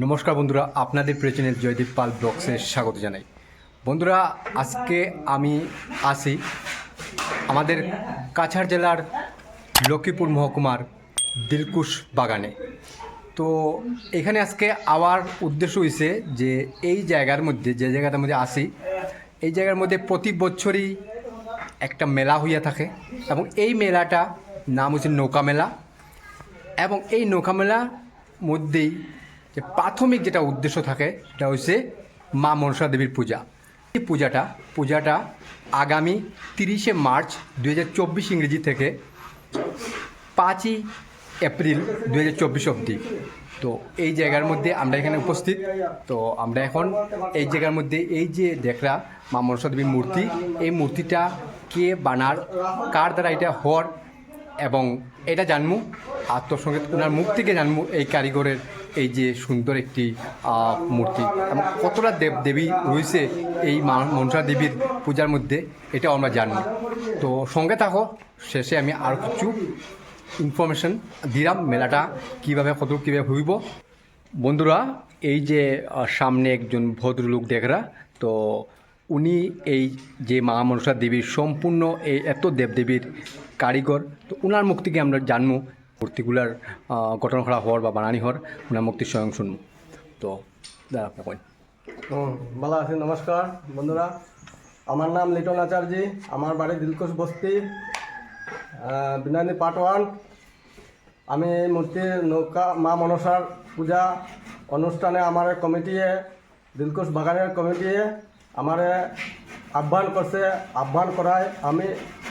নমস্কার বন্ধুরা, আপনাদের প্রিয় জয়দীপ পাল ব্লগসে স্বাগত জানাই। বন্ধুরা, আজকে আমি আসি আমাদের কাছাড় জেলার লক্ষ্মীপুর মহকুমার দিলকুশ বাগানে। তো এখানে আজকে আওয়ার উদ্দেশ্য হয়েছে যে এই জায়গার মধ্যে, যে জায়গাটার মধ্যে আসি, এই জায়গার মধ্যে প্রতি বছরই একটা মেলা হইয়া থাকে এবং এই মেলাটা নাম হচ্ছে নৌকা মেলা এবং এই নৌকা মেলার মধ্যেই যে প্রাথমিক যেটা উদ্দেশ্য থাকে সেটা হচ্ছে মা মনসা দেবীর পূজা। এই পূজাটা পূজাটা আগামী তিরিশে মার্চ দু হাজার চব্বিশ ইংরেজি থেকে পাঁচই এপ্রিল দু হাজার চব্বিশ অবধি। তো এই জায়গার মধ্যে আমরা এখানে উপস্থিত। তো আমরা এখন এই জায়গার মধ্যে এই যে দেখরা মা মনসা দেবীর মূর্তি, এই মূর্তিটা কে বানার, কার দ্বারা এটা হর এবং এটা তোর সঙ্গে ওনার মুখ থেকে জানব এই কারিগরের এই যে সুন্দর একটি মূর্তি এবং কতটা দেব দেবী রয়েছে এই মনসা দেবীর পূজার মধ্যে এটা আমরা জানি। তো সঙ্গে থাকো, শেষে আমি আর কিছু ইনফরমেশন দিলাম, মেলাটা কীভাবে কত কীভাবে হইব। বন্ধুরা, এই যে সামনে একজন ভদ্রলোক দেখরা তো উনি এই যে মা মনসা দেবীর সম্পূর্ণ এই এত দেবদেবীর কারিগর, তো ওনার মুখ থেকে আমরা জানব আহ, গঠন করা হওয়ার বা বানানি হওয়ার ওনার মুক্তি স্বয়ং শুনব তো দাঁড়া আপনি কই ভালো আছি নমস্কার বন্ধুরা। আমার নাম লিটন আচার্যি আমার বাড়ি দিলকুশ বস্তি বিনানি পার্ট ওয়ান। আমি এই মূর্তি নৌকা মা মনসার পূজা অনুষ্ঠানে আমার কমিটিয়ে দিলকুশ বাগানের কমিটিয়ে আমারে আহ্বান করছে আহ্বান করায় আমি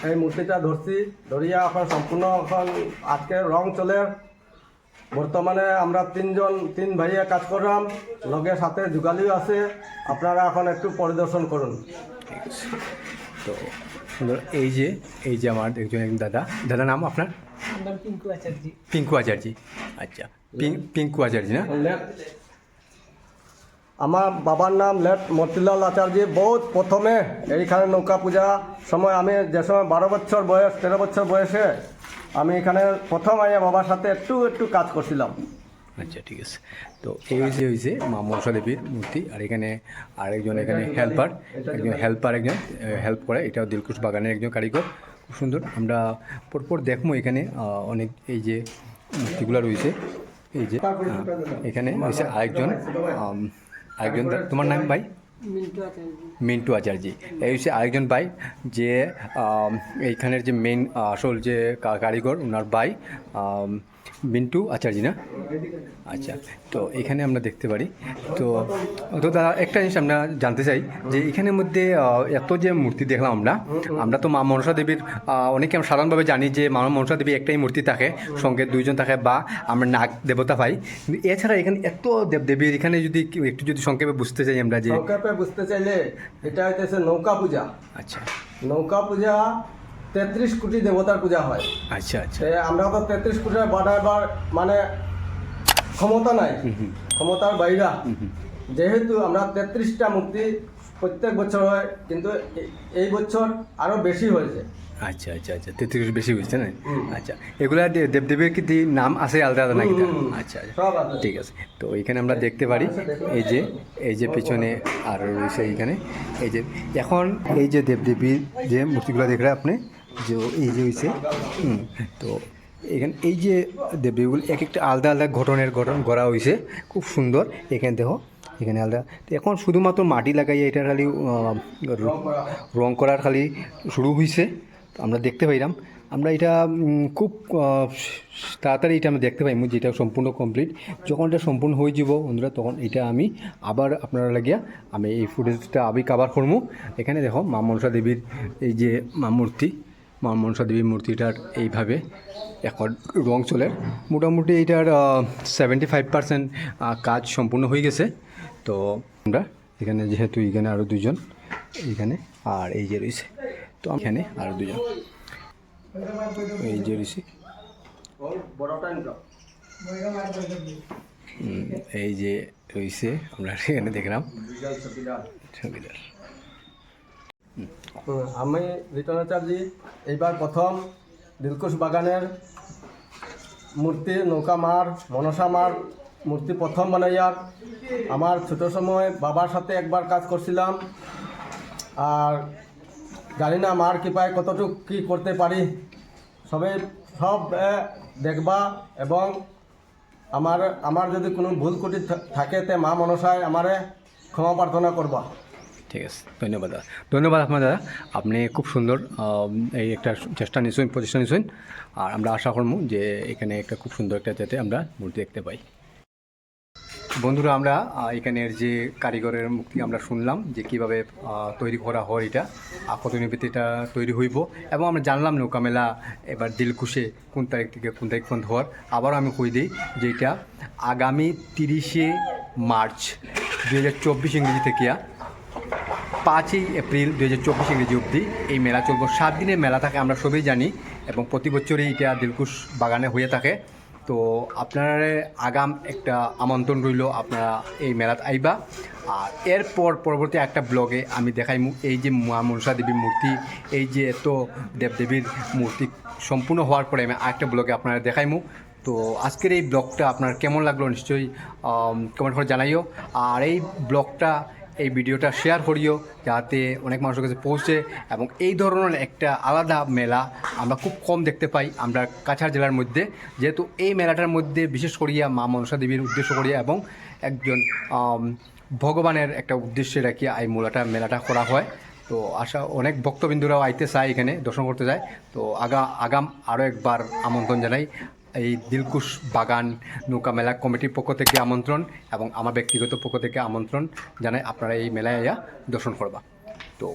এই মূর্তিটা ধরছি ধরিয়া এখন সম্পূর্ণ এখন আজকে রং চলে। বর্তমানে আমরা তিনজন তিন ভাইয়া কাজ করলাম লগে সাথে যুগালিও আছে। আপনারা এখন একটু পরিদর্শন করুন। তো এই যে এই যে আমার একজন দাদা। দাদা নাম আপনার? পিঙ্কু আচার্য। পিঙ্কু আচার্যি। আচ্ছা পিঙ্কু আচার্যি না? আমার বাবার নাম লেট মতিলাল আচার্য। বহুত প্রথমে এইখানে নৌকা পূজা সময় আমি যে সময় বারো বছর বয়স তেরো বছর বয়সে আমি এখানে প্রথম আইয়া বাবার সাথে একটু একটু কাজ করছিলাম। আচ্ছা ঠিক আছে। তো এই যে হয়েছে মা মনসা দেবীর মূর্তি আর এখানে আরেকজন এখানে হেল্পার একজন হেল্পার একজন হেল্প করে। এটাও দিলকুশ বাগানের একজন কারিগর। খুব সুন্দর। আমরা পরপর দেখব এখানে অনেক এই যে মূর্তিগুলো রয়েছে। এই যে এখানে হয়েছে আরেকজন আম, আরেকজন তোমার নাম ভাই? মিন্টু আচার্য। এই হচ্ছে আরেকজন ভাই যে এইখানের যে মেন আসল যে কারিগর ওনার ভাই মিন্টু আচার্যি না? আচ্ছা তো এখানে আমরা দেখতে পারি। তো তো দাদা একটা জিনিস আমরা জানতে চাই যে এখানের মধ্যে এত যে মূর্তি দেখলাম আমরা আমরা তো মা মনসা দেবীর অনেকে আমরা সাধারণভাবে জানি যে মা মনসা দেবী একটাই মূর্তি থাকে সঙ্গে দুইজন থাকে বা আমরা নাগ দেবতা পাই। কিন্তু এছাড়া এখানে এত দেবদেবীর এখানে যদি একটু যদি সংক্ষেপে বুঝতে চাই আমরা যে সংক্ষেপে বুঝতে চাইলে এটা হইতেছে নৌকা পূজা। আচ্ছা। নৌকা পূজা তেত্রিশ কোটি দেবতার পূজা হয়। আচ্ছা আচ্ছা। আমরা তো তেত্রিশ কোটি বাড়াবার মানে ক্ষমতা নাই। ক্ষমতার বাইরা। যেহেতু আমরা তেত্রিশটা মূর্তি প্রত্যেক বছর হয় কিন্তু এই বছর আরও বেশি হয়েছে। আচ্ছা আচ্ছা আচ্ছা। তেত্রিশ বেশি হয়েছে না? আচ্ছা। এগুলা দেবদেবীর কি নাম আছে আলাদা আলাদা নাকি। আচ্ছা আচ্ছা। ঠিক আছে। তো এখানে আমরা দেখতে পারি এই যে এই যে পিছনে আরও রয়েছে এইখানে। এই যে এখন এই যে দেবদেবীর যে মূর্তিগুলো দেখলে আপনি যে এই যে হয়েছে তো এখানে, এই যে দেবদেবীগুলো এক একটা আলাদা আলাদা ঘটনের গঠন করা হয়েছে খুব সুন্দর, এখানে দেখো, এখানে আলাদা, তো এখন শুধুমাত্র মাটি লাগাইয়া এটা খালি রং করার খালি শুরু হয়েছে আমরা দেখতে পাইলাম, আমরা এটা খুব তাড়াতাড়ি এটা আমরা দেখতে পাইমু, যেটা সম্পূর্ণ কমপ্লিট। যখন এটা সম্পূর্ণ হয়ে যাব, বন্ধুরা, তখন এটা আমি আবার আপনারা লাগিয়া আমি এই ফুটেজটা আবার কাভার করব এখানে দেখো মা মনসা দেবীর এই যে মা মূর্তি মা মনসা দেবীর মূর্তিটার এইভাবে এখন রং চলে। মোটামুটি এইটার সেভেন্টি ফাইভ পার্সেন্ট কাজ সম্পূর্ণ হয়ে গেছে। তো আমরা এখানে যেহেতু এখানে আরও দুজন এইখানে আর এই যে রয়েছে, তো এখানে আরও দুজন এই যে রয়েছে। এই যে রয়েছে, আমরা এখানে দেখলাম। ছবিদার। আমি রিটন আচার্যি এইবার প্রথম দিলকুশ বাগানের মূর্তি, নৌকা মার, মনসা মার মূর্তি প্রথম বানাইয়ার। আমার ছোট সময় বাবার সাথে একবার কাজ করছিলাম। আর জানি না মার কৃপায় কতটুকু কী করতে পারি। সবে সব দেখবা এবং আমার আমার যদি কোনো ভুল থা- থাকে তে মা মনসায় আমারে ক্ষমা প্রার্থনা করবা। ঠিক আছে, ধন্যবাদ দাদা। ধন্যবাদ আপনার দাদা, আপনি খুব সুন্দর এই একটা চেষ্টা নিয়েছেন, প্রচেষ্টা নিশ্চয়ই আর আমরা আশা করব যে এখানে একটা খুব সুন্দর একটা যাতে আমরা মূর্তি দেখতে পাই। বন্ধুরা, আমরা এখানের যে কারিগরের থেকে আমরা শুনলাম, যে কীভাবে তৈরি করা হয় এটা আর এটা তৈরি হইব, এবং আমরা জানলাম নৌকামেলা এবার দিলকুশে কোন তারিখ থেকে কোন তারিখ পর্যন্ত হওয়ার। আবারও আমি কই দিই যে এটা আগামী তিরিশে মার্চ দু হাজার চব্বিশ ইংরেজি থেকে পাঁচই এপ্রিল দু হাজার চব্বিশ ইংরেজি অবধি এই মেলা চলবো। সাত দিনের মেলা থাকে, আমরা সবই জানি, এবং প্রতি বছরই এটা দিলকুশ বাগানে হয়ে থাকে। তো আপনারা আগাম একটা আমন্ত্রণ রইল, আপনারা এই মেলাত আইবা। আর এরপর পরবর্তী একটা ব্লগে আমি দেখাইমু এই যে মা মনসা দেবীর মূর্তি, এই যে এত দেবদেবীর মূর্তি সম্পূর্ণ হওয়ার পরে আমি আরেকটা ব্লগে আপনারা দেখাইমু। তো আজকের এই ব্লগটা আপনার কেমন লাগল নিশ্চয়ই কমেন্ট করে জানাইও। আর এই ব্লগটা এই ভিডিওটা শেয়ার করিও যাতে অনেক মানুষের কাছে পৌঁছে এবং এই ধরনের একটা আলাদা মেলা আমরা খুব কম দেখতে পাই আমরা কাছাড় জেলার মধ্যে। যেহেতু এই মেলাটার মধ্যে বিশেষ করিয়া মা মনসা দেবীর উদ্দেশ্য করিয়া এবং একজন ভগবানের একটা উদ্দেশ্যে রাখিয়া এই মেলাটা মেলাটা করা হয়। তো আশা অনেক ভক্তবিন্দুরাও আইতে চায় এখানে, দর্শন করতে যায় তো আগা, আগাম আরও একবার আমন্ত্রণ জানাই। এই দিলকুশ বাগান নৌকা মেলা কমিটির পক্ষ থেকে আমন্ত্রণ এবং আমার ব্যক্তিগত পক্ষ থেকে আমন্ত্রণ জানাই আপনারা এই মেলায় দর্শন করবা। তো